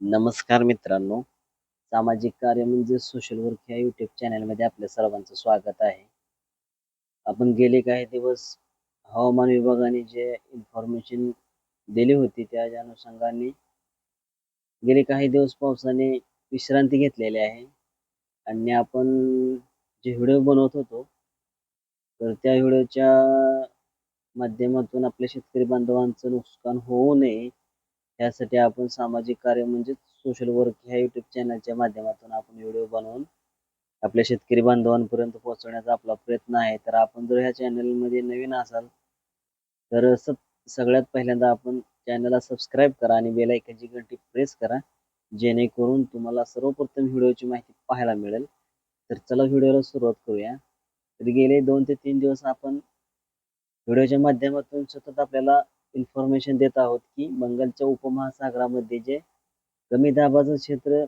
नमस्कार मित्रांनो. सामाजिक कार्य म्हणजे सोशल वर्क या युट्यूब चॅनलमध्ये आपल्या सर्वांचं स्वागत आहे. आपण गेले काही दिवस हवामान विभागाने जे इन्फॉर्मेशन दिली होती त्या अनुषंगाने गेले काही दिवस पावसाने विश्रांती घेतलेली आहे. आणि आपण जे व्हिडिओ बनवत होतो तर त्या व्हिडिओच्या माध्यमातून आपल्या शेतकरी बांधवांचं नुकसान होऊ नये यासाठी आपण सामाजिक कार्य म्हणजे सोशल वर्क ह्या युट्यूब चॅनलच्या माध्यमातून आपण व्हिडिओ बनवून आपल्या शेतकरी बांधवांपर्यंत पोहोचवण्याचा आपला प्रयत्न आहे. तर आपण जर ह्या चॅनलमध्ये नवीन असाल तर सब सगळ्यात पहिल्यांदा आपण चॅनलला सबस्क्राईब करा आणि बेलायकाची घंटी प्रेस करा जेणेकरून तुम्हाला सर्वप्रथम व्हिडिओची माहिती पाहायला मिळेल. तर चला व्हिडिओला सुरुवात करूया. तर गेले दोन ते तीन दिवस आपण व्हिडिओच्या माध्यमातून सतत आपल्याला इन्फॉर्मेशन देत आहोत की बंगालच्या उपमहासागरामध्ये जे कमी दाबाचं क्षेत्र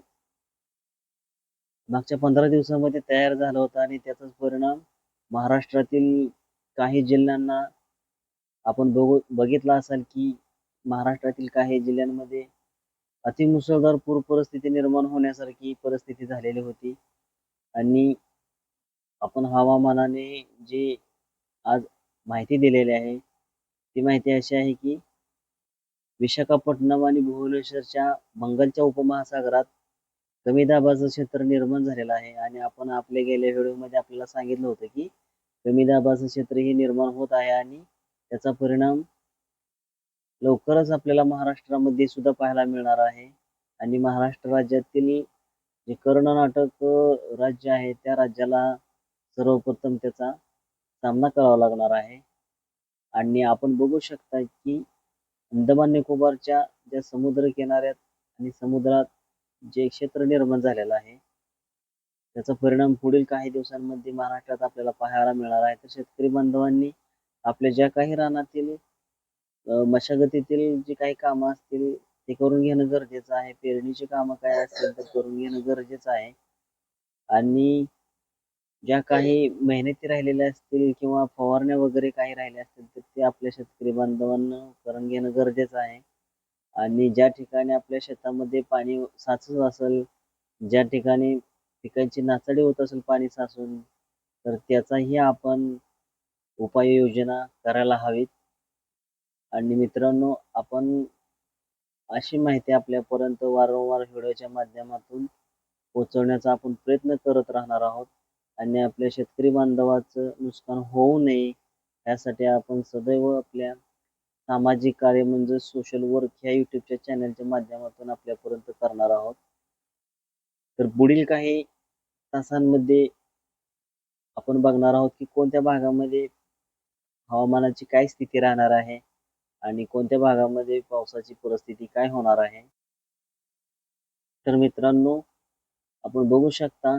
मागच्या पंधरा दिवसामध्ये तयार झालं होतं आणि त्याचाच परिणाम महाराष्ट्रातील काही जिल्ह्यांना आपण बघू बघितला असाल की महाराष्ट्रातील काही जिल्ह्यांमध्ये अतिमुसळधार पूर परिस्थिती निर्माण होण्यासारखी परिस्थिती झालेली होती. आणि आपण हवामानाने जे आज माहिती दिलेली आहे ती माहिती अशी आहे की विशाखापट्टणम आणि भुवनेश्वरच्या बंगालच्या उपमहासागरात कमी दाबाचं क्षेत्र निर्माण झालेलं आहे. आणि आपण आपल्या गेल्या व्हिडिओमध्ये आपल्याला सांगितलं होतं की कमी दाबाचं क्षेत्र हे निर्माण होत आहे आणि त्याचा परिणाम लवकरच आपल्याला महाराष्ट्रामध्ये सुद्धा पाहायला मिळणार आहे. आणि महाराष्ट्र राज्यातील जे कर्णनाटक राज्य आहे त्या राज्याला सर्वप्रथम त्याचा सामना करावा लागणार आहे. आणि आपण बघू शकता की अंदमान निकोबारच्या ज्या समुद्र किनाऱ्यात आणि समुद्रात जे क्षेत्र निर्माण झालेलं आहे त्याचा परिणाम पुढील काही दिवसांमध्ये महाराष्ट्रात आपल्याला पाहायला मिळणार आहे. तर शेतकरी बांधवांनी आपल्या ज्या काही रानातील मशागतीतील जी काही कामं असतील ते करून घेणं गरजेचं आहे. पेरणीची कामं काय असतील तर करून घेणं गरजेचं आहे. आणि ज्या काही मेहनती राहिलेल्या असतील किंवा फवारण्या वगैरे काही राहिल्या असतील तर ते आपल्या शेतकरी बांधवांना करून घेणं गरजेचं आहे. आणि ज्या ठिकाणी आपल्या शेतामध्ये पाणी साचत असेल ज्या ठिकाणी पिकांची नाचडी होत असेल पाणी साचून तर त्याचाही आपण उपाययोजना करायला हवीत. आणि मित्रांनो आपण अशी माहिती आपल्यापर्यंत वारंवार व्हिडिओच्या माध्यमातून पोहोचवण्याचा आपण प्रयत्न करत राहणार आहोत. आणि आपल्या शेतकरी बांधवाचं नुकसान होऊ नये यासाठी आपण सदैव आपल्या सामाजिक कार्य म्हणजे सोशल वर्क ह्या युट्यूबच्या चॅनलच्या माध्यमातून आपल्यापर्यंत करणार आहोत. तर पुढील काही तासांमध्ये आपण बघणार आहोत की कोणत्या भागामध्ये हवामानाची काय स्थिती राहणार आहे आणि कोणत्या भागामध्ये पावसाची परिस्थिती काय होणार आहे. तर मित्रांनो आपण बघू शकता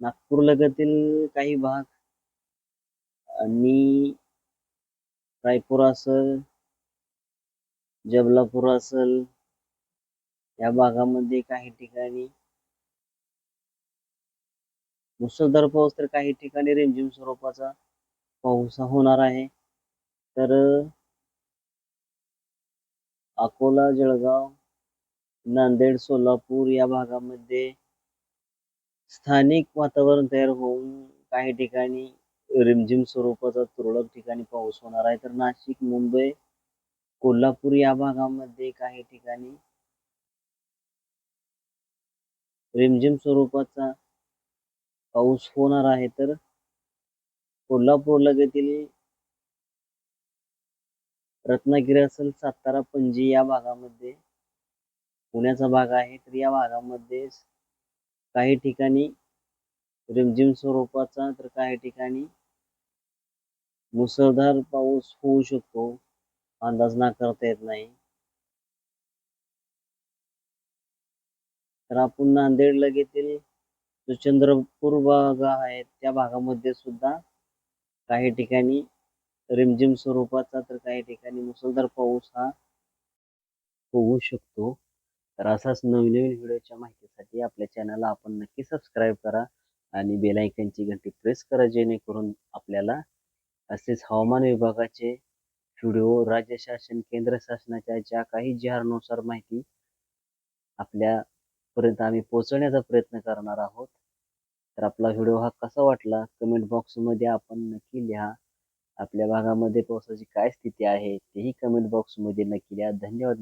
नागपूर लगतील काही भाग आणि रायपूर असल जबलापूर असल या भागामध्ये काही ठिकाणी मुसळधार पाऊस तर काही ठिकाणी रिमझिम स्वरूपाचा पाऊस होणार आहे. तर अकोला जळगाव नांदेड सोलापूर या भागामध्ये स्थानिक वातावरण तयार होऊन काही ठिकाणी रिमझिम स्वरूपाचा तुरळक ठिकाणी पाऊस होणार आहे. तर नाशिक मुंबई कोल्हापूर या भागामध्ये काही ठिकाणी रिमझिम स्वरूपाचा पाऊस होणार आहे. तर कोल्हापूर लगतील रत्नागिरी असेल सातारा पणजी या भागामध्ये पुण्याचा भाग आहे. तर या भागामध्ये काही ठिकाणी रिमझिम स्वरूपाचा तर काही ठिकाणी मुसळधार पाऊस होऊ शकतो. अंदाज नाकारता येत नाही. तर आपण नांदेड लगेतील जो चंद्रपूर भाग आहे त्या भागामध्ये सुद्धा काही ठिकाणी रिमझिम स्वरूपाचा तर काही ठिकाणी मुसळधार पाऊस हा होऊ शकतो. तर असाच नवीन नवीन व्हिडिओच्या माहितीसाठी आपल्या चॅनलला आपण नक्की सबस्क्राईब करा आणि बेलायकनची घंटी प्रेस करा जेणेकरून आपल्याला असेच हवामान विभागाचे व्हिडिओ राज्य शासन केंद्र शासनाच्या ज्या काही जी नुसार माहिती आपल्यापर्यंत आम्ही पोहोचवण्याचा प्रयत्न करणार आहोत तर आपला व्हिडिओ हा कसा वाटला कमेंट बॉक्समध्ये आपण नक्की लिहा. आपल्या भागामध्ये पावसाची काय स्थिती आहे तेही कमेंट बॉक्समध्ये नक्की लिहा. धन्यवाद